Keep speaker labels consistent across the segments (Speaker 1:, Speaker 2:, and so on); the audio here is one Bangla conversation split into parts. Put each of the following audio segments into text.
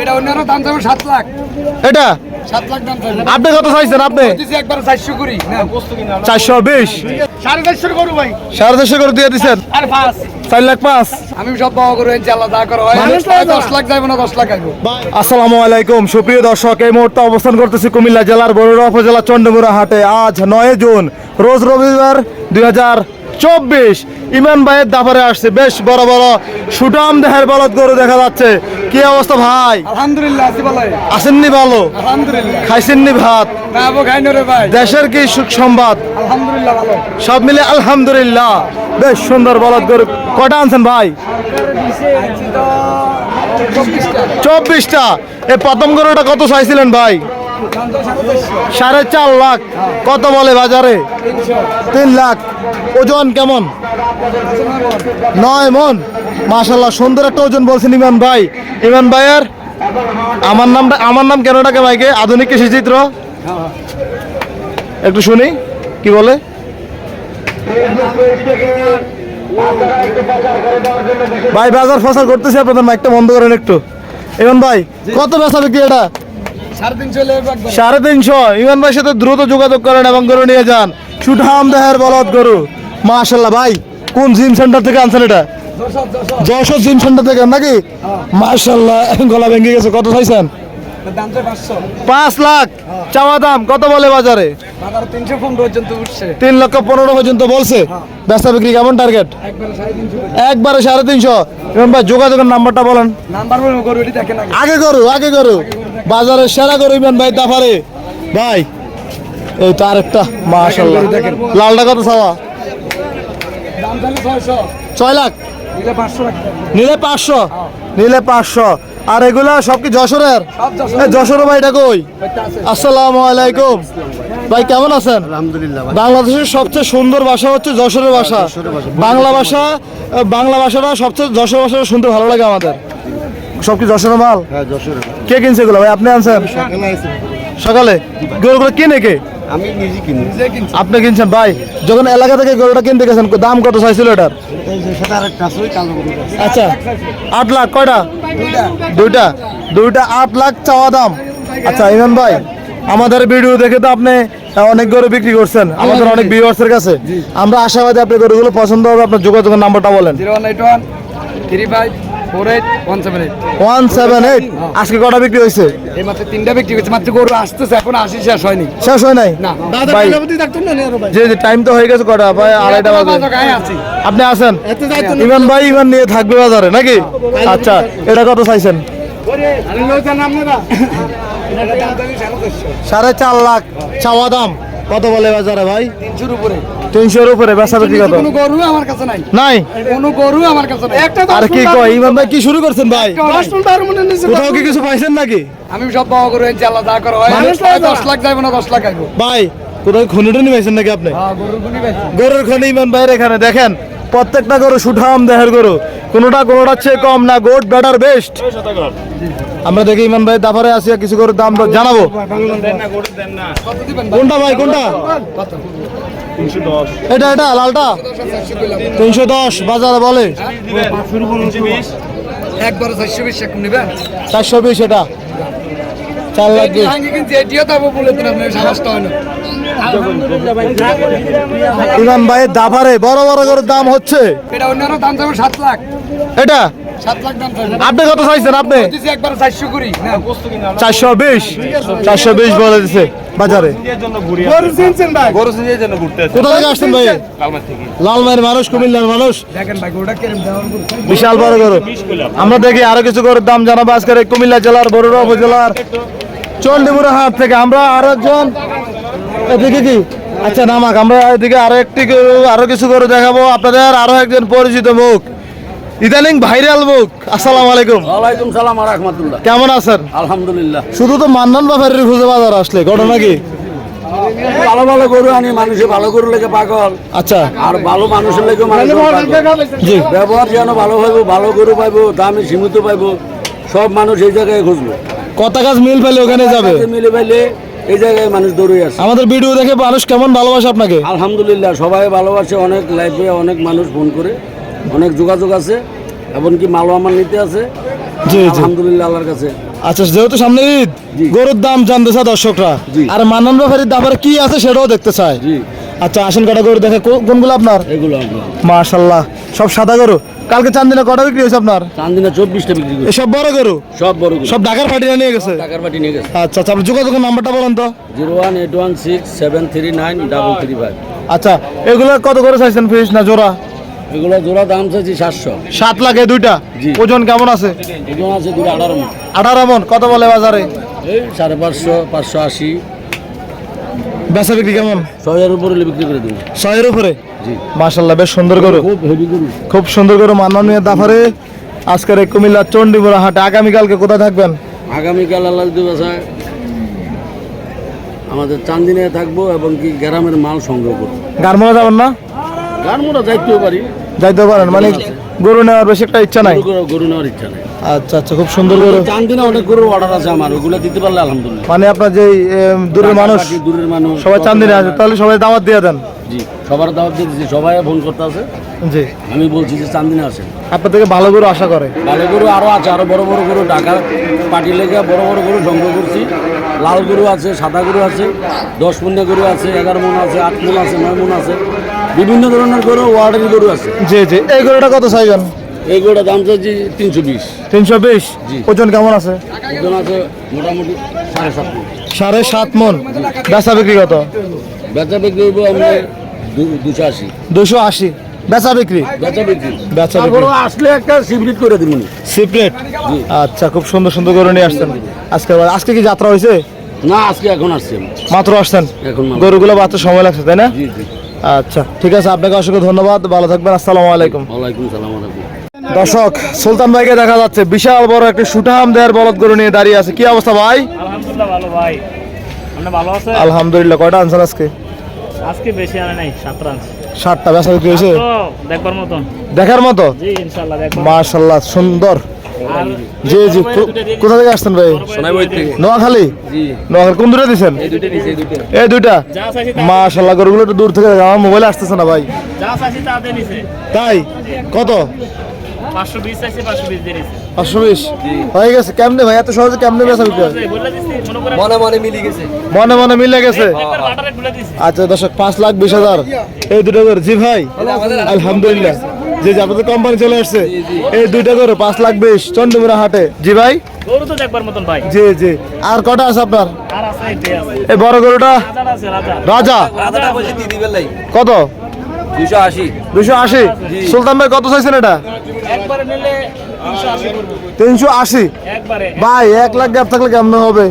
Speaker 1: এটা অন্যান্য দাম চাইব সাত লাখ।
Speaker 2: এটা?
Speaker 1: সাত লাখ দাম চাইব
Speaker 2: আপনি কত চাইছেন আপনি?
Speaker 1: একবার চারশো করি
Speaker 2: চারশো বিশ।
Speaker 1: সাড়ে চারশো করু ভাই।
Speaker 2: সাড়ে চারশো করে দিয়ে দিচ্ছেন
Speaker 1: আর পাঁচ।
Speaker 2: চার লাখ পাঁচ।
Speaker 1: আমি সব বাবা করে ইনশাল্লাহ যা করা দশ লাখ যাইবো না দশ লাখ আইবো।
Speaker 2: আসসালামু আলাইকুম সুপ্রিয় দর্শক এই মুহূর্তে অবস্থান করতেছি কুমিল্লা জেলার বরুড়া উপজেলা চন্ডমুড়া হাটে। আজ নয় জুন রোজ রবিবার দুই হাজার চব্বিশ। ইমান ভাইয়ের দাফারে আসছে বেশ বড় বড় সুটাম দেহের বলদ গরু দেখা যাচ্ছে। কি অবস্থা ভাই?
Speaker 1: আলহামদুলিল্লাহ আছি ভালো
Speaker 2: আসেননি ভালো?
Speaker 1: আলহামদুলিল্লাহ।
Speaker 2: খাইছেননি ভাত?
Speaker 1: রে ভাই।
Speaker 2: দেশের কি সুখ সংবাদ?
Speaker 1: আলহামদুলিল্লাহ ভালো।
Speaker 2: সব মিলে আলহামদুলিল্লাহ। বেশ সুন্দর বলদ গরু। কটা আনছেন ভাই?
Speaker 1: চব্বিশটা।
Speaker 2: এই প্রথম গরুটা কত চাইছিলেন ভাই?
Speaker 1: সাড়ে
Speaker 2: চার লাখ। কত বলে বাজারে? তিন লাখ। ওজন কেমন? নয় মন। মাশাল্লাহ সুন্দর একটা ওজন বলছেন ইমান ভাই। ইমান ভাইয়ের, আমার নামটা, আমার নাম কেন ডাকে ভাইকে? আধুনিক কৃষি চিত্র। একটু শুনি, কি বলে? ভাই, বাজার ফসল করতেছি, আপনাদের মাইকটা বন্ধ করেন একটু। ইমান ভাই, কত বেচা বিক্রি এটা?
Speaker 1: সাড়ে তিনশো।
Speaker 2: ইমান ভাইয়ের সাথে দ্রুত যোগাযোগ করেন এবং গরু নিয়ে যান। সুঠাম দেহের বলদ গরু। মাশাল্লাহ ভাই, কোন জিম সেন্টার থেকে আনছেন এটা? যশোর জিম সেন্টার থেকে নাকি? মাশাল্লাহ গলা ভেঙে গেছে। কত চাইছেন? পাঁচ লাখ। চাওয়া দাম কত বলে বাজারে? তিন লক্ষ পনেরো পর্যন্ত বলছে। বেচা বিক্রি কেমন টার্গেট
Speaker 1: একবার সাড়ে তিনশো।
Speaker 2: ইমান ভাই যোগাযোগের নাম্বারটা বলেন।
Speaker 1: আগে।
Speaker 2: করু আগে করু বাজারে সেরা করু ইমান ভাই তাফারে ভাই এই তো আরেকটা। মাশাল্লাহ। লালটা কত চাওয়া? ছয় লাখ।
Speaker 1: নিলে পাঁচশো রাখতে
Speaker 2: নিলে পাঁচশো? আর এগুলা সব কি যশোরের?
Speaker 1: যশোর।
Speaker 2: ভাই এটা কই?
Speaker 1: আছে।
Speaker 2: আসসালামু আলাইকুম। ভাই কেমন আছেন?
Speaker 3: আলহামদুলিল্লাহ
Speaker 2: বাংলাদেশের সবচেয়ে সুন্দর ভাষা হচ্ছে যশোরের ভাষা। বাংলা ভাষা বাংলা ভাষাটা সবচেয়ে যশোর ভাষাটা শুনতে ভালো লাগে আমাদের। সব কি যশোরের মাল?
Speaker 3: হ্যাঁ
Speaker 2: কে কিনছে এগুলো ভাই? আপনি আনছেন।
Speaker 3: সকালে?
Speaker 2: গরুগুলো কিনে কে?
Speaker 3: আমি নিজে কিনি।
Speaker 1: নিজে কিনছি?
Speaker 2: আপনি কিনছেন? ভাই যখন এলাকা থেকে গরুটা কিনতে গেছেন দাম কত চাইছিল এটার?
Speaker 3: এই যে সেটা আরেকটা আছে ওই কালো গরুটা আছে।
Speaker 2: আচ্ছা আট লাখ কয়টা?
Speaker 1: দুইটা।
Speaker 2: দুইটা। আট লাখ চাওয়া দাম। আচ্ছা ইমান ভাই আমাদের ভিডিও দেখে তো আপনি অনেক গরু বিক্রি করছেন আমাদের অনেক ভিউয়ার্সের কাছে। আমরা আশাবাদী আপনার গরুগুলো পছন্দ হবে আপনার যোগাযোগের নাম্বারটা বলেন।
Speaker 1: Zero one eight one three five one seven eight
Speaker 2: আজকে কটা বিক্রি হয়েছে?
Speaker 1: এই মাত্র তিনটা বিক্রি করছে মাত্র গরু আসতেছে এখন আসি শেষ হয়নি।
Speaker 2: শেষ হয় নাই?
Speaker 1: না।
Speaker 2: ভাই যে যে টাইম তো হয়ে গেছে কটা? ভাই আড়াইটা বাজে। আপনি আছেন ইমান ভাই ইমান নিয়ে থাকবে বাজারে নাকি? আচ্ছা। এটা কত চাইছেন?
Speaker 1: সাড়ে
Speaker 2: চার লাখ চাওয়া দাম। কত বলে বাজারে ভাই?
Speaker 1: তিনশোর উপরে।
Speaker 2: তিনশোর উপরে বেচা বিক্রি কত?
Speaker 1: কোনো গরু আমার কাছে নাই।
Speaker 2: নাই?
Speaker 1: কোনো গরু আমার কাছে নাই। একটা
Speaker 2: আর কি কয় ইমান ভাই কি শুরু করছেন ভাই? কোথাও কি কিছু পাইছেন নাকি?
Speaker 1: আমি সব বাবা যা করা দশ লাখ যাইবো না দশ লাখ আইবো।
Speaker 2: ভাই কোথাও খনিটা নিয়েছেন নাকি আপনি?
Speaker 1: হ্যাঁ গরু
Speaker 2: গরুর খনি ইমান ভাইয়ের এখানে। দেখেন প্রত্যেকটা গরু সুঠাম দেহের গরু। কোনোটা কোনোটার চেয়ে কম না গোট বেটার বেস্ট আমরা দেখি ইমান ভাই দাফারে আসিয়া কিছু করে দাম জানাব। কোনটা ভাই কোনটা? এটা এটা লালটা? তিনশো দশ বাজার বলে।
Speaker 1: চারশো বিশ
Speaker 2: এটা। চার লাখ ইমান ভাইয়ের দাফারে বড় বড় গরুর দাম হচ্ছে।
Speaker 1: এটা অন্যান্য দাম যাবে সাত লাখ।
Speaker 2: এটা? আপনি কত চাইছেন আপনি?
Speaker 1: চারশো
Speaker 2: বিশ? চারশো বিশ বলে দিছে বাজারে। কোথা থেকে আসছেন ভাই? লালমাইয়ের মানুষ কুমিল্লার মানুষ?
Speaker 1: দেখেন ভাই গরুটা কেরম দেওয়ার
Speaker 2: বিশাল বড় গরু। আমরা দেখি আরও কিছু গরুর দাম জানাব আজকের কুমিল্লা জেলার বড়ুয়া উপজেলার। চন্ডিমুড়া হাট থেকে আমরা আরও একজন এদিকে কি? আচ্ছা নামাক। আমরা এদিকে আরও একটি আরও কিছু গরু দেখাবো। আপনাদের আরও একজন পরিচিত মুখ। ইদানিং ভাইরাল মুখ আসসালামু আলাইকুম।
Speaker 3: ওয়ালাইকুম সালাম আর রহমতুল্লাহ।
Speaker 2: কেমন আছেন?
Speaker 3: আলহামদুলিল্লাহ।
Speaker 2: শুধু তো মান্নান বাপের খুঁজে বাজার আসলে ঘটনা কি?
Speaker 3: ভালো ভালো গরু আনি মানুষে ভালো গরু লেগে পাগল।
Speaker 2: আচ্ছা।
Speaker 3: আর ভালো মানুষের লেগে মানুষ ব্যবহার যেন ভালো হইব ভালো গরু পাইবো দামে সীমিত পাইবো সব মানুষ এই জায়গায় খুঁজবো।
Speaker 2: কথা কাজ মিল পেলে ওখানে যাবে?
Speaker 3: মিলে পাইলে এই জায়গায় মানুষ দৌড়ে আসে।
Speaker 2: আমাদের ভিডিও দেখে মানুষ কেমন ভালোবাসে আপনাকে?
Speaker 3: আলহামদুলিল্লাহ সবাই ভালোবাসে অনেক লাইফে অনেক মানুষ ফোন করে। অনেক যোগাযোগ আছে এমনকি মালও আমার নিতে আছে।
Speaker 2: জি জি।
Speaker 3: আলহামদুলিল্লাহ আল্লাহর কাছে।
Speaker 2: আচ্ছা যেহেতু সামনে ঈদ গরুর দাম জানতে চায় দর্শকরা আর মান্নান ব্যাপারীর ব্যাপারে কি আছে সেটাও দেখতে চায় আচ্ছা আসেন কটা গরু দেখে কোনগুলো আপনার?
Speaker 3: এগুলো আমরা।
Speaker 2: সব সাদা গরু। কালকে চান্দিনা কটা বিক্রি হয়েছে আপনার?
Speaker 3: চান্দিনা চব্বিশটা বিক্রি করি
Speaker 2: এসব বড় গরু?
Speaker 3: সব বড় গরু।
Speaker 2: সব ঢাকার নিয়ে গেছে?
Speaker 3: টাকার বাটি নিয়ে গেছে।
Speaker 2: আচ্ছা আচ্ছা আপনার নাম্বারটা বলেন তো।
Speaker 3: Zero one eight one six seven three nine double three five.
Speaker 2: আচ্ছা এগুলো কত করে চাইছেন ফিস না জোড়া?
Speaker 3: এগুলো জোড়া দাম চাইছি সাতশো।
Speaker 2: সাত লাখ দুইটা। ওজন কেমন আছে?
Speaker 3: ওজন আছে দুটো আঠারো মণ।
Speaker 2: আঠারো মন কত বলে বাজারে?
Speaker 3: এই সাড়ে পাঁচশো পাঁচশো আশি।
Speaker 2: বেচা বিক্রি কেমন?
Speaker 3: ছয়ের উপরে বিক্রি করে দেবো।
Speaker 2: ছয়ের উপরে?
Speaker 3: জি।
Speaker 2: মাশাল্লাহ বেশ সুন্দর গরু।
Speaker 3: খুব হেভি গরু।
Speaker 2: খুব সুন্দর করে মাননীয় দাফারে। আজকের এই কুমিল্লা চণ্ডীপুরা হাটে আগামীকালকে কোথায় থাকবেন?
Speaker 3: আগামীকাল আল্লাহ দিবস আমাদের চান্দিনে থাকব এবং কি গ্রামের মাল সংগ্রহ করব।
Speaker 2: গারমোড়া যাবেন না?
Speaker 3: যাইতেও পারি।
Speaker 2: যাইতে পারেন মানে গরু নেওয়ার বেশি একটা ইচ্ছা নাই?
Speaker 3: গরু নেওয়ার ইচ্ছা নেই।
Speaker 2: আচ্ছা আচ্ছা খুব সুন্দর গরু।
Speaker 3: চান্দিনে অনেক গরুর অর্ডার আছে আমার ওগুলো দিতে পারলে আলহামদুলিল্লাহ।
Speaker 2: মানে আপনার যে দূরের মানুষ
Speaker 3: দূরের মানুষ
Speaker 2: সবাই চান্দিনে আছে তাহলে সবাই দাওয়াত দিয়ে দেন।
Speaker 3: জি সবার দাওয়াত দিয়ে দিচ্ছি সবাই ফোন করতে আছে।
Speaker 2: জি।
Speaker 3: আমি বলছি যে চান্দিনে আসেন।
Speaker 2: আপনার থেকে ভালো গরু আশা করে।
Speaker 3: ভালো গরু আরও আছে আরও বড় বড় গরু ঢাকা পাটি লেগে বড় বড় গরু সংগ্রহ করছি। লাল গরু আছে সাদা গরু আছে দশ পনেরো গরু আছে এগারো মন আছে আট মন আছে নয় মন আছে। বিভিন্ন ধরনের গরু ওয়ার্ডের গরু আছে।
Speaker 2: জি জি। এই গরুটা কত চাইবেন
Speaker 3: এই গরুটা দাম চাচ্ছি তিনশো বিশ।
Speaker 2: তিনশো বিশ?
Speaker 3: জি।
Speaker 2: ওজন কেমন আছে?
Speaker 3: ওজন আছে মোটামুটি সাড়ে সাত মন।
Speaker 2: সাড়ে সাত মন। বেচা বিক্রি কত?
Speaker 3: বেচা বিক্রি হইব আমরা দুশো আশি।
Speaker 2: দুশো আশি। বেচা বিক্রি?
Speaker 3: বেচা বিক্রি।
Speaker 2: বেচা বিক্রি।
Speaker 3: আসলে একটা সিমরিট করে দিব
Speaker 2: সিপ্রেট?
Speaker 3: জি।
Speaker 2: আচ্ছা খুব সুন্দর সুন্দর গরু নিয়ে আসছেন। আজকে আজকে কি যাত্রা হয়েছে
Speaker 3: না আজকে এখন আসছি
Speaker 2: মাত্র আসছেন?
Speaker 3: এখন
Speaker 2: গরুগুলো বাঁচতে সময় লাগছে তাই না?
Speaker 3: জি জি।
Speaker 2: আচ্ছা ঠিক আছে আপনাকে অসংখ্য ধন্যবাদ ভালো থাকবেন আসসালামু আলাইকুম।
Speaker 3: ওয়ালাইকুম সালাম
Speaker 2: দর্শক সুলতান ভাইকে দেখা যাচ্ছে বিশাল বড় একটি সুঠাম দেহের বলদ গরু নিয়ে দাঁড়িয়ে আছে কি অবস্থা ভাই?
Speaker 4: আলহামদুলিল্লাহ ভালো ভাই। ভালো আছে
Speaker 2: আলহামদুলিল্লাহ কয়টা আনছেন আজকে?
Speaker 4: আজকে বেশি আনে নাই সাত রান
Speaker 2: ষাটটা বেচা বিক্রি হয়েছে?
Speaker 4: দেখবার মতন।
Speaker 2: দেখার মতো?
Speaker 4: জি ইনশাল্লাহ দেখব
Speaker 2: সুন্দর। জি জি কোথা থেকে আসছেন ভাই? নোয়াখালী? নোয়াখালী কোন দূরে দিচ্ছেন
Speaker 3: এই দুইটা
Speaker 2: মার্শাল্লাহ গরুগুলো একটু দূর থেকে আমার মোবাইলে আসতেছে না ভাই। তাই? কত?
Speaker 4: পাঁচশো বিশ
Speaker 2: হয়ে গেছে কেমনে ভাই? এত সহজে কেমনে বেচা বিক্রি
Speaker 4: মনে
Speaker 3: মনে মনে গেছে।
Speaker 2: মনে মনে মিলে গেছে? আচ্ছা দর্শক পাঁচ লাখ বিশ হাজার। এই দুটো করে। জি ভাই আলহামদুলিল্লাহ। জি জি আপনাদের কোম্পানি চলে আসছে। এই দুইটা করে পাঁচ লাখ বিশ চন্ডীপুরা হাটে। জি ভাই?
Speaker 4: গরু তো দেখবার মতন ভাই।
Speaker 2: জি জি। আর কটা আছে আপনার?
Speaker 4: আর আছে এটাই আছে
Speaker 2: এই বড় গরুটা?
Speaker 4: রাজা
Speaker 2: কত?
Speaker 3: দুশো আশি।
Speaker 2: দুশো আশি? সুলতান ভাই কত চাইছেন এটা?
Speaker 4: তিনশো আশি
Speaker 2: ভাই এক লাখ গ্যাপ থাকলে কেমন হবে?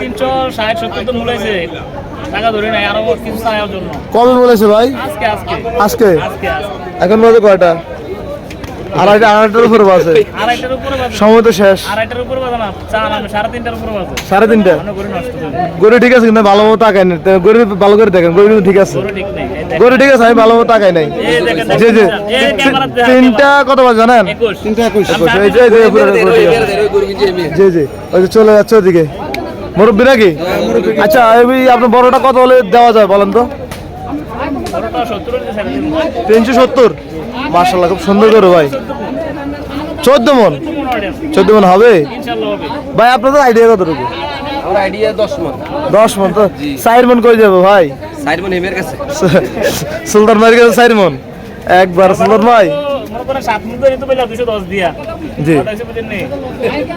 Speaker 4: তিনশো ষাট সত্তর তো মূলাইছে টাকা ধরে নাই আরও কিছু চাওয়ার জন্য।
Speaker 2: কবে বলেছে ভাই?
Speaker 4: আজকে
Speaker 2: এখন বাজে কয়টা? আড়াইটা আড়াইটার উপরে বাজে।
Speaker 4: আড়াইটার উপরে বাজে।
Speaker 2: সময় তো শেষ।
Speaker 4: সাড়ে
Speaker 2: তিনটা। গরু ঠিক আছে কিন্তু ভালো মতো তাকাই নাই। গরু ভালো করে দেখেন গরু ঠিক আছে।
Speaker 4: গরু ঠিক
Speaker 2: আছে আমি ভালো মতো তাকাই নাই। জি জি। তিনটা কত বাজে জানেন? তিনটা একুশ। জি জি। ওই যে চলে যাচ্ছে ওদিকে। মুরব্বী নাকি আচ্ছা এই আপনার বড়টা কত হলে দেওয়া যায় বলেন তো। তিনশো সত্তর। মার্শাল্লাহ খুব সুন্দর করে ভাই। চোদ্দ মন। চোদ্দ মন হবে? ভাই আপনাদের আইডিয়া কতটুকু?
Speaker 3: আমার আইডিয়া দশ মন।
Speaker 2: দশ মন তো? চার মন করে যাব ভাই?
Speaker 3: মন কাছে।
Speaker 2: সুলতান ভাইয়ের কাছে চার মন। একবার সুলতান ভাই।
Speaker 4: মনে।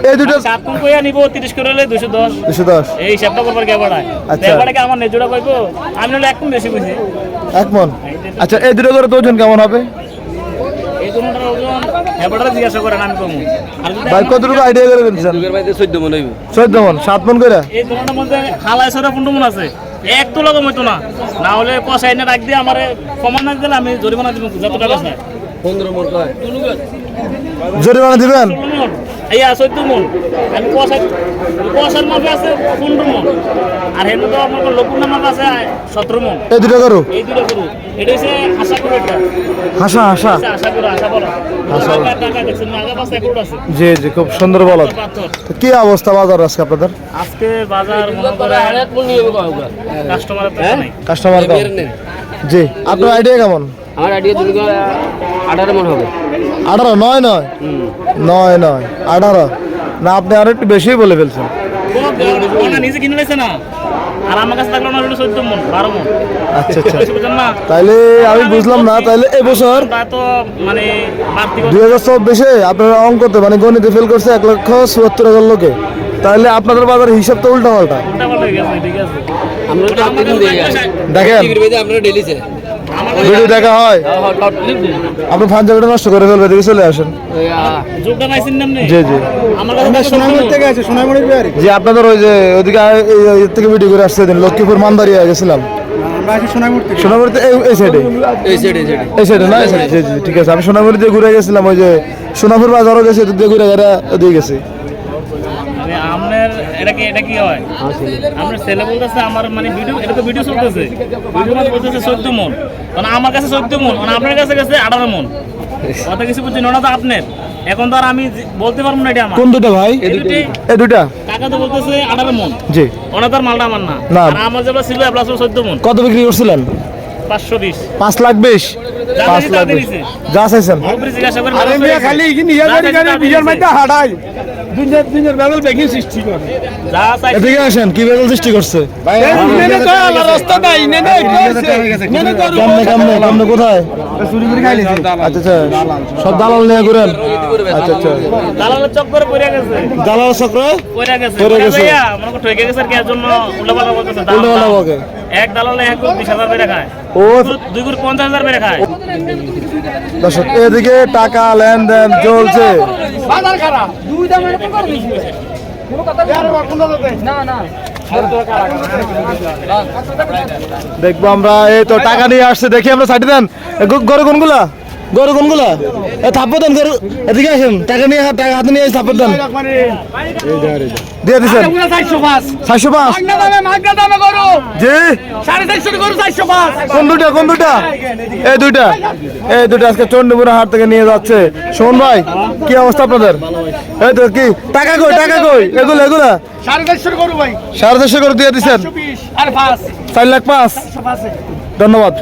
Speaker 2: এই দুটো
Speaker 4: সাত মিনিট কইয়া নিবো তিরিশ করে হলে দুশো দশ
Speaker 2: দুশো দশ
Speaker 4: এই হিসাবটা করবার কে বাড়ায়
Speaker 2: আচ্ছা।
Speaker 4: এবারে আমার নেজোড়া কইবো আমি হলে একদম বেশি বুঝি
Speaker 2: এক মন। আচ্ছা এই দুটো করে তো ওজন কেমন হবে?
Speaker 4: এই দুটার ওজন এবারে জিজ্ঞাসা করেন আমি কমু
Speaker 2: ভাই কতটুকু আইডিয়া করে ফেলছেন
Speaker 3: যুগের বাইতে চোদ্দ মন হইব
Speaker 2: চোদ্দ মন সাত মন করে
Speaker 4: এই দুটার মধ্যে হালাই ছড়া পনেরো মন আছে। এক তোলা কম হইতো না। না হলে কষাই না রাখ দিয়ে আমার কমান না দিলে আমি জরিমানা দিব যত টাকা
Speaker 3: পনেরো মন
Speaker 2: জরিমানা দিবেন?
Speaker 4: চোদ্দ মন। আমি মাপে আছে পনেরো মন। আর হেন তো আপনার লকুর মাপে আছে সতেরো মন।
Speaker 2: এই দুটো করু।
Speaker 4: এই দুটো করু। এটা হচ্ছে আশা করে এটা
Speaker 2: হাসা হাসা।
Speaker 4: আশা করে আশা বলো। টাকা টাকা দেখছেন আগা পাশে একট আছে।
Speaker 2: জি জি খুব সুন্দর বলদ। কি অবস্থা বাজার আজকে আপনাদের?
Speaker 4: আজকে বাজার মনে করে কাস্টমারের
Speaker 2: কাস্টমার জি আপনার আইডিয়া কেমন?
Speaker 3: আমার আইডিয়া দুটো আঠারো মন হবে।
Speaker 2: আঠারো নয় নয়। নয় নয় আঠারো। না আপনি আরও একটু বেশি বলে ফেলছেন।
Speaker 4: ও নিজে কিনে না। আর আমার কাছে থাকল না হলো চোদ্দ মন বারো মন।
Speaker 2: আচ্ছা আচ্ছা। তাইলে আমি বুঝলাম না তাইলে এবছর
Speaker 4: তা মানে
Speaker 2: দুই হাজার চব্বিশে আপনারা অঙ্কতে মানে গণিতে ফেল করছে এক লক্ষ চুয়াত্তর হাজার লোকে। তাহলে আপনাদের বাজার হিসাব তো উল্টা পাল্টা
Speaker 4: হয়ে
Speaker 2: দেখেন। ভিডিও দেখা হয়? আপনি পাঞ্জাবিটা নষ্ট করে ফেলবে দিকে চলে আসেন? জি আপনাদের ওই যে ওইদিকে আ- এই- এই থেকে ভিডিও করে আসছে দিন লক্ষ্মীপুর মান্দারিয়া গেছিলাম। সোনামুড়িতে এই সাইডে
Speaker 5: এই সাইড এই সাইড
Speaker 2: এই সাইডে না? এই সাইডে জি জি ঠিক আছে। আমি সোনামুড়ি দিয়ে ঘুরে গেছিলাম ওই যে সোনাপুর বাজারও গেছে ওদিক দিয়ে ঘুরে ঘুরে ওদিকে গেছি।
Speaker 4: মানে আপনার এটা কি এটা কি হয়? আপনার ছেলে বলতেছে আমার মানে ভিডিও এটা তো ভিডিও চলতেছে। ভিডিও মানে বলতেছে চোদ্দ মন। মানে আমার কাছে চোদ্দ মন মানে আপনার কাছে গেছে আঠারো মন। কথা কিছু বুঝছেন ওটা তো আপনার। এখন তো আর আমি বলতে পারব না এটা আমার।
Speaker 2: কোন দুটা ভাই?
Speaker 4: এই
Speaker 2: দুটা
Speaker 4: টাকা তো বলতেছে আঠারো মন।
Speaker 2: জি।
Speaker 4: ওনা তার মালটা আমার না।
Speaker 2: না।
Speaker 4: আর আমার যেগুলো ছিল চোদ্দ মন।
Speaker 2: কত বিক্রি করছিলেন? পাঁচ লাখ বিশ। পাঁচ লাখ বিশ। যা চাইছেন।
Speaker 1: খালি নিজের মধ্যে হাঁটাই
Speaker 2: কি বেদল সৃষ্টি করছে? কোথায়?
Speaker 1: চুরি করে খাইলে
Speaker 2: আচ্ছা আচ্ছা। সব দালাল নিয়ে ঘুরেন। আচ্ছা আচ্ছা।
Speaker 4: দালালের চক্করে পড়ে গেছে।
Speaker 2: দালাল চক্র
Speaker 4: পড়ে গেছে।
Speaker 2: পড়ে গেছে।
Speaker 4: মনে করো গেছে আর কি এর জন্য উল্টাপাল্টা বলতেছে দাম,
Speaker 2: উল্টাপাল্টা
Speaker 4: দাম। এক দালালে এক কোটি বিশ হাজার খায়।
Speaker 2: ও
Speaker 4: দুই কোটি পঞ্চাশ হাজার বেড়ে খায়।
Speaker 2: দর্শক এদিকে টাকা লেনদেন চলছে।
Speaker 1: বাজার খারাপ। দুই দাম এরকম করে দিছি না। না
Speaker 2: দেখব আমরা। এই তো টাকা নিয়ে আসছে। দেখি আমরা সাইডে দেন। গরু কোনগুলা? গরু কোনগুলা? এ থাপ্পর দেন গরু। এদিকে আসেন টাকা নিয়ে টাকা হাতে নিয়ে থাপ্পর দেন। দিয়ে দিচ্ছেন চারশো পাঁচ। জি।
Speaker 1: সাড়ে চারশো করো 405
Speaker 2: কোন দুটা কোন দুটা এই দুইটা। এই দুইটা আজকে চন্ডীপুরা হাট থেকে নিয়ে যাচ্ছে। শোন ভাই কি অবস্থা আপনাদের? এই তো কি? টাকা কই টাকা কই? এগুলো এগুলা?
Speaker 1: সাড়ে চারশো করো ভাই।
Speaker 2: সাড়ে চারশো করে দিয়ে দিচ্ছেন
Speaker 1: 120 আর 5
Speaker 2: চার লাখ পাঁচ। ধন্যবাদ।